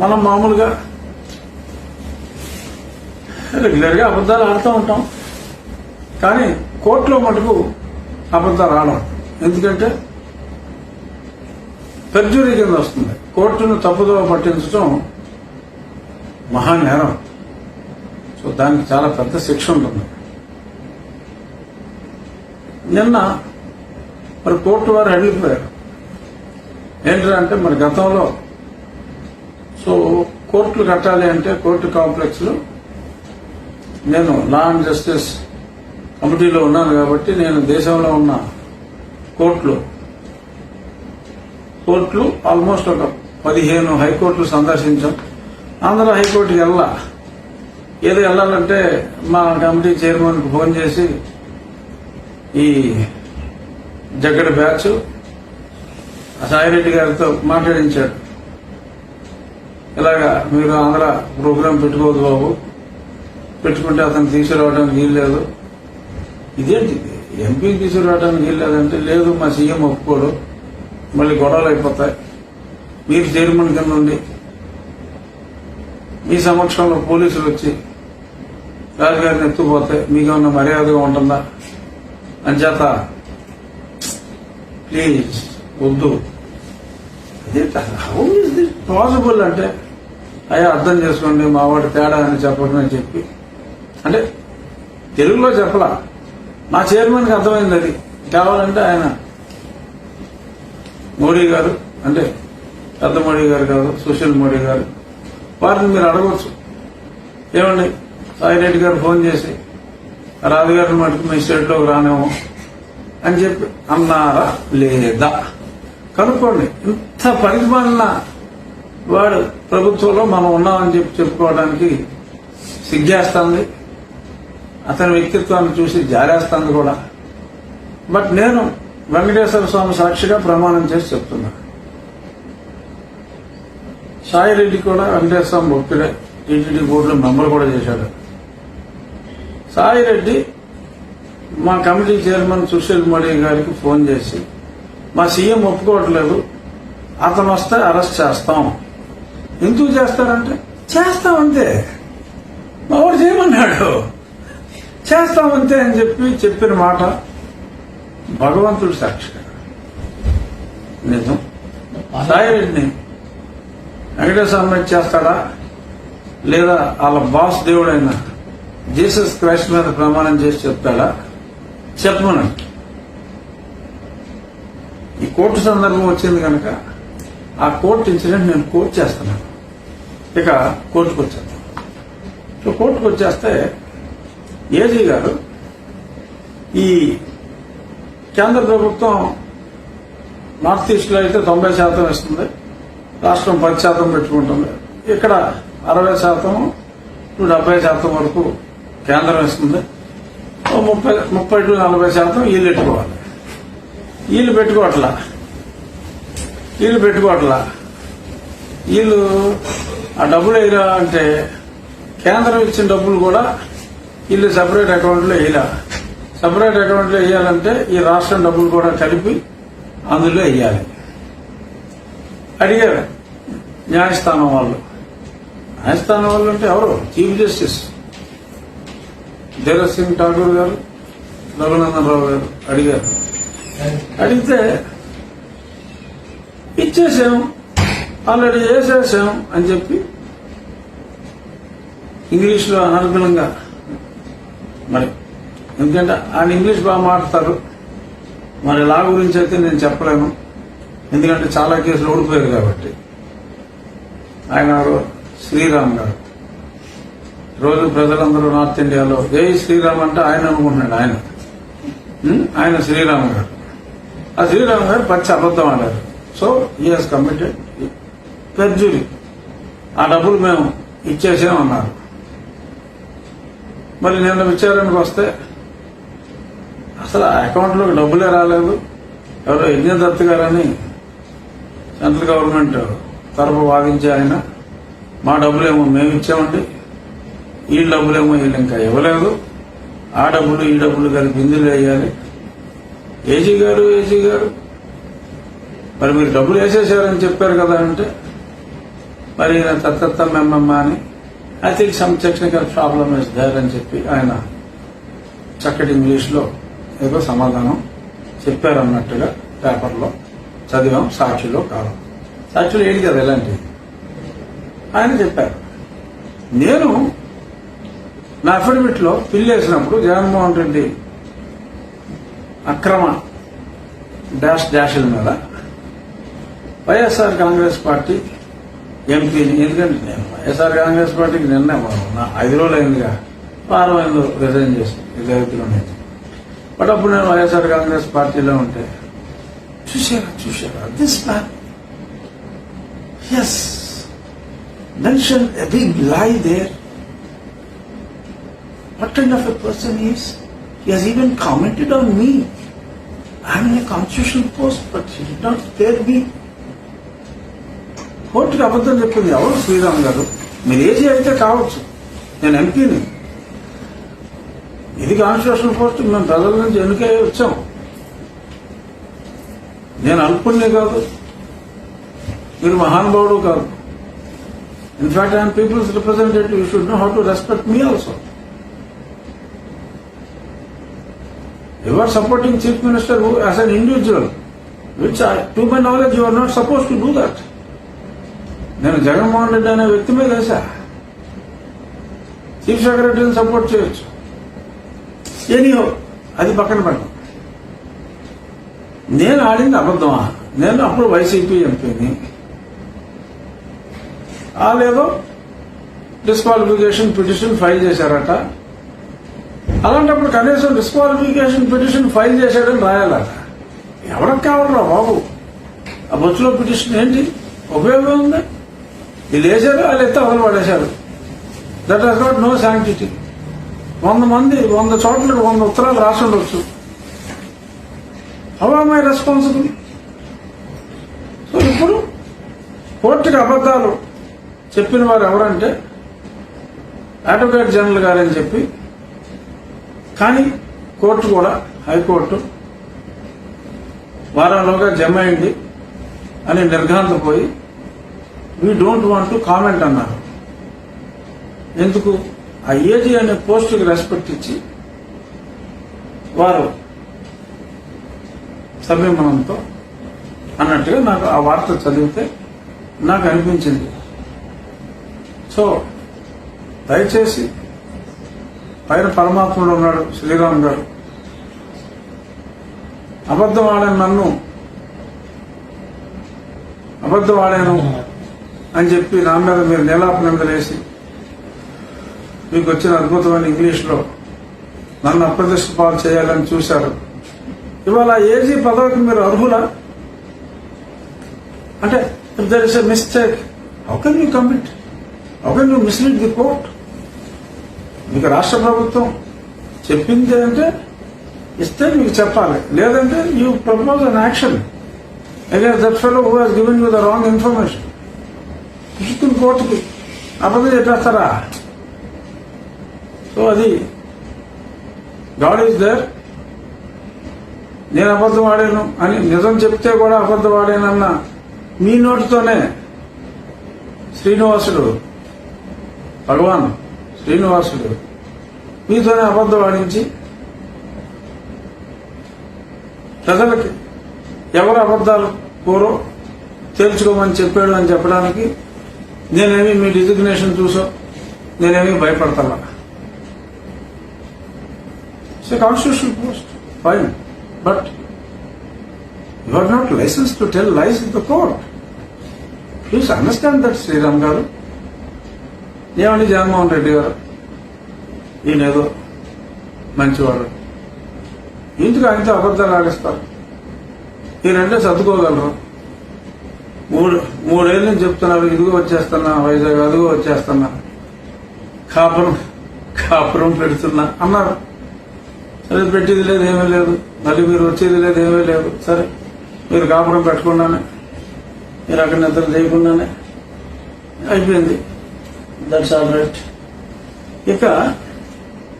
మనం మామూలుగా రెగ్యులర్గా అబద్ధాలు ఆడుతూ ఉంటాం. కానీ కోర్టులో మటుకు అబద్ధాలు ఆడం ఎందుకంటే పెర్జురీ కింద వస్తుంది. కోర్టును తప్పుదోవ పట్టించడం మహానేరం సో దానికి చాలా పెద్ద శిక్ష ఉంటుంది. నిన్న మరి కోర్టు వారు వెళ్ళిపోయారు ఏంటంటే మరి గతంలో సో కోర్టులు కట్టాలి అంటే కోర్టు కాంప్లెక్స్లో నేను లా అండ్ జస్టిస్ కమిటీలో ఉన్నాను కాబట్టి నేను దేశంలో ఉన్న కోర్టులు కోర్టులు ఆల్మోస్ట్ ఒక పదిహేను హైకోర్టులు సందర్శించాం. ఆంధ్ర హైకోర్టుకి వెళ్ళా ఏదో వెళ్ళాలంటే మా కమిటీ చైర్మన్కి ఫోన్ చేసి ఈ జగ్గడ బ్యాచ్ సాయిరెడ్డి గారితో మాట్లాడించాడు ఇలాగా మీరు ఆంధ్ర ప్రోగ్రాం పెట్టుకోవద్దు బాబు. పెట్టుకుంటే అతను తీసుకురావడానికి వీల్లేదు ఇదేంటి? ఎంపీ తీసుకురావడానికి వీల్లేదంటే లేదు మా సీఎం ఒప్పుకోడు. మళ్ళీ గొడవలు అయిపోతాయి. మీరు చైర్మన్ కింద ఉండి మీ సమక్షంలో పోలీసులు వచ్చి రాజుగారిని ఎత్తుకుపోతే మీకేమన్నా మర్యాదగా ఉంటుందా? అంచేత ప్లీజ్ వద్దు. హౌ ఇస్ దిస్ పాసిబుల్ అంటే అయ్యా అర్థం చేసుకోండి మా వాడి తేడా అని చెప్పకని చెప్పి. అంటే తెలుగులో చెప్పలా. మా చైర్మన్కి అర్థమైంది అది. కావాలంటే ఆయన మోడీ గారు అంటే పెద్ద మోడీ గారు కాదు సుశీల్ మోడీ గారు వారిని మీరు అడగవచ్చు ఏమండి సాయిరెడ్డి గారు ఫోన్ చేసి రాజుగారిని మటుకు మీ స్టేట్లోకి రానేమో అని చెప్పి అన్నారా లేదా? కనుక్కోండి ఇంత పరిమాణ వాడు ప్రభుత్వంలో మనం ఉన్నామని చెప్పి చెప్పుకోవడానికి సిగ్గేస్తుంది. అతని వ్యక్తిత్వాన్ని చూసి జారేస్తుంది కూడా. బట్ నేను వెంకటేశ్వర స్వామి సాక్షిగా ప్రమాణం చేసి చెప్తున్నా. సాయిరెడ్డి కూడా వెంకటేశ్వర స్వామి భక్తుడే టీటీడీ బోర్డులో మెంబర్ కూడా చేశాడు. సాయిరెడ్డి మా కమిటీ చైర్మన్ సుశీల్ మోడీ గారికి ఫోన్ చేసి మా సీఎం ఒప్పుకోవట్లేదు. అతను వస్తే అరెస్ట్ చేస్తాం. ఎందుకు చేస్తారంటే? చేస్తామంతే మా చేయమన్నాడు. చేస్తామంతే అని చెప్పి చెప్పిన మాట భగవంతుడు సాక్షిగా. నిజం. సాయిరెడ్డిని వెంకటేశ్వర మీద చేస్తాడా? లేదా వాళ్ళ బాస్ దేవుడైన జీసస్ క్రైస్ట్ మీద ప్రమాణం చేసి చెప్తాడా? చెప్పమనండి ఈ కోర్టు సందర్భం వచ్చింది కనుక ఆ కోర్టు ఇన్సిడెంట్ నేను కోర్టు చేస్తున్నాను. ఇక కోర్టుకు వచ్చాను సో కోర్టుకు వచ్చేస్తే ఏజీ గారు ఈ కేంద్ర ప్రభుత్వం నార్త్ ఈస్ట్లో అయితే తొంభై శాతం ఇస్తుంది రాష్ట్రం పది శాతం పెట్టుకుంటుంది. ఇక్కడ అరవై శాతం టు డెబ్బై శాతం వరకు కేంద్రం ఇస్తుంది. ముప్పై ముప్పై టు నలభై శాతం వీళ్ళు పెట్టుకోవాలి. వీళ్ళు పెట్టుకోవట్లా? వీళ్ళు పెట్టుకోవట్లా? వీళ్ళు ఆ డబ్బులు వేయరా అంటే కేంద్రం ఇచ్చిన డబ్బులు కూడా వీళ్ళు సపరేట్ అకౌంట్లో వేయలా. సపరేట్ అకౌంట్లో వేయాలంటే ఈ రాష్ట్రం డబ్బులు కూడా కలిపి అందులో వేయాలి. అడిగారు న్యాయస్థానం వాళ్ళు. న్యాయస్థానం వాళ్ళు అంటే ఎవరు? చీఫ్ జస్టిస్ ధీరజ్ సింగ్ ఠాగూర్ గారు రఘునందన్ రావు గారు అడిగారు. అడిగితే ఇచ్చేసాము ఆల్రెడీ చేసేసాం అని చెప్పి ఇంగ్లీష్లో అనర్గళంగా మరి ఎందుకంటే ఆయన ఇంగ్లీష్ బాగా మాట్లాడతారు. మరి లా గురించి అయితే నేను చెప్పలేను. ఎందుకంటే చాలా కేసులు ఓడిపోయారు కాబట్టి. ఆయన శ్రీరామ్ గారు. రోజు ప్రజలందరూ నార్త్ ఇండియాలో జై శ్రీరామ్ అంటే ఆయన అనుకుంటున్నాడు ఆయన. ఆయన శ్రీరామ్ గారు. ఆ శ్రీరామ్ గారు పచ్చి అబద్ధం ఆడారు. సో ఈఎస్ కమిటెడ్ పెర్జురి ఆ డబ్బులు మేము ఇచ్చేసామన్నారు. మరి నిన్న విచారణకు వస్తే అసలు ఆ అకౌంట్లోకి డబ్బులే రాలేదు. ఎవరో యజ్ఞదత్ గారని సెంట్రల్ గవర్నమెంట్ తరపు వాదించే ఆయన మా డబ్బులేమో మేము ఇచ్చామండి. ఈ డబ్బులేమో వీళ్ళు ఇంకా ఇవ్వలేదు. ఆ డబ్బులు ఈ డబ్బులు కలిపి ఇందులో వేయాలి. ఏజీ గారు ఏజీ గారు మరి మీరు డబ్బులు వేసేసారని చెప్పారు కదా అంటే మరి ఈయన తత్తత్త మెమ్మమ్మ అని. I think some technical problem is there అని చెప్పి ఆయన చక్కటి ఇంగ్లీష్లో ఏదో సమాధానం చెప్పారన్నట్టుగా పేపర్లో చదివాం సాక్షిలో కాలం. సాక్షిలో ఏంటి కదా ఎలాంటి? ఆయన చెప్పారు. నేను నా అఫిడవిట్లో ఫిల్ చేసినప్పుడు జగన్మోహన్ రెడ్డి అక్రమ డాష్ డాష్ల మీద వైఎస్ఆర్ కాంగ్రెస్ పార్టీ ఎంపీని ఎందుకంటే నేను వైఎస్ఆర్ కాంగ్రెస్ పార్టీకి నిన్న నా ఐదు రోజులు అయిందిగా వారం ఐదు రిజైన్ చేసి ఇద్దరు బట్ అప్పుడు నేను వైఎస్ఆర్ కాంగ్రెస్ పార్టీలో ఉంటే చూసారా చూసారా this man is mention a big lie there What kind of a person he is? He has even commented on me. I am in a constitutional post, but he did not spare me. కోర్టుకి అబద్ధం చెప్పింది ఎవరు? శ్రీరామ్ గారు. మీరు AG అయితే కావచ్చు. నేను ఎంపీని. ఇది కాన్స్టిట్యూషన్ పోస్ట్ మేము ప్రజల నుంచి ఎన్నికై వచ్చాము నేను అల్పుణ్ణి కాదు. మీరు మహానుభావుడు కాదు. In fact I'm people's representative you should know how to respect me also you are supporting chief minister as an individual which to my knowledge you are not suppose to do to. నేను జగన్మోహన్ రెడ్డి అనే వ్యక్తి మీద వేశా. Chief సెక్రటరీని support చేయొచ్చు. Anyhow అది పక్కన పెట్టం నేను ఆడింది అబద్ధమా? నేను అప్పుడు వైసీపీ ఎంపీని లేదో డిస్క్వాలిఫికేషన్ పిటిషన్ ఫైల్ చేశారట. అలాంటప్పుడు కనీసం డిస్క్వాలిఫికేషన్ పిటిషన్ ఫైల్ చేశాడని రాయాలట. ఎవరికి కావాలరా బాబు? ఆ బొచ్చులో పిటిషన్ ఏంటి? ఉపయోగం ఉంది? ఇది వేశారు వాళ్ళు ఎత్తే అవతల పడేశారు that has not no sanctity వంద మంది వంద చోట్ల వంద ఉత్తరాలు రాసి ఉండొచ్చు. హౌ మై రెస్పాన్సిబుల్ సో ఇప్పుడు కోర్టుకి అబద్ధాలు చెప్పిన వారు ఎవరంటే అడ్వకేట్ జనరల్ గారని చెప్పి కానీ కోర్టు కూడా హైకోర్టు వారంలోగా జమ అయింది అని నిర్ఘాంతపోయి we don't want to comment అన్నారు ఎందుకు? ఆ ఏజీ అనే పోస్టుకి రెస్పెక్ట్ ఇచ్చి వారు సంయమనంతో అన్నట్టుగా నాకు ఆ వార్త చదివితే నాకు అనిపించింది. సో దయచేసి పైన పరమాత్ముడు ఉన్నాడు శ్రీరామ్ గారు అబద్ధం ఆడాను నన్ను అబద్ధం ఆడాను అని చెప్పి నా మీద మీరు నీలాప వేసి మీకు వచ్చిన అద్భుతమైన ఇంగ్లీష్లో నన్ను అప్రదిష్ట పాలు చేయాలని చూశారు. ఇవాళ ఏజీ పదవికి మీరు అర్హులా? అంటే if there is a mistake how can you commit how can you mislead the court మీకు రాష్ట్ర ప్రభుత్వం చెప్పింది అంటే ఇస్తే మీకు చెప్పాలి. లేదంటే you propose an action against that fellow who has given you the wrong information supreme కోర్టుకి అబద్ధం చెప్పేస్తారా? సో అది గాడ్ ఈజ్ దర్. నేను అబద్ధం ఆడాను అని నిజం చెప్తే కూడా అబద్ధం ఆడానన్న మీ నోటితోనే శ్రీనివాసుడు భగవాన్ శ్రీనివాసుడు మీతోనే అబద్ధం ఆడించి ప్రజలకి ఎవరు అబద్ధాలు కోరో తేల్చుకోమని చెప్పాడు అని చెప్పడానికి నేనేమి మీ డిజిగ్నేషన్ చూసో నేనేమి భయపడతాను it's constitution post fine but you are not licence to tell lies in the court please understand that Sriram గారు ఏమండి జగన్మోహన్ రెడ్డి గారు? ఈయనేదో మంచివాడు. ఇంటికి ఆయనతో అబద్ధాలు ఆడిస్తారు. ఈయనంటే సర్దుకోగలరు. మూడు మూడేళ్ళ నుంచి చెప్తున్నారు ఇదిగో వచ్చేస్తున్నా వైజాగ్ అదిగో వచ్చేస్తున్నా. కాపురం కాపురం పెడుతున్నా అన్నారు. సరే పెట్టేది లేదు ఏమీ లేదు. మళ్ళీ మీరు వచ్చేది లేదు ఏమీ లేదు. సరే మీరు కాపురం పెట్టకుండానే మీరు అక్కడ నిద్ర చేయకుండానే అయిపోయింది. దట్స్ ఆల్ రైట్ ఇక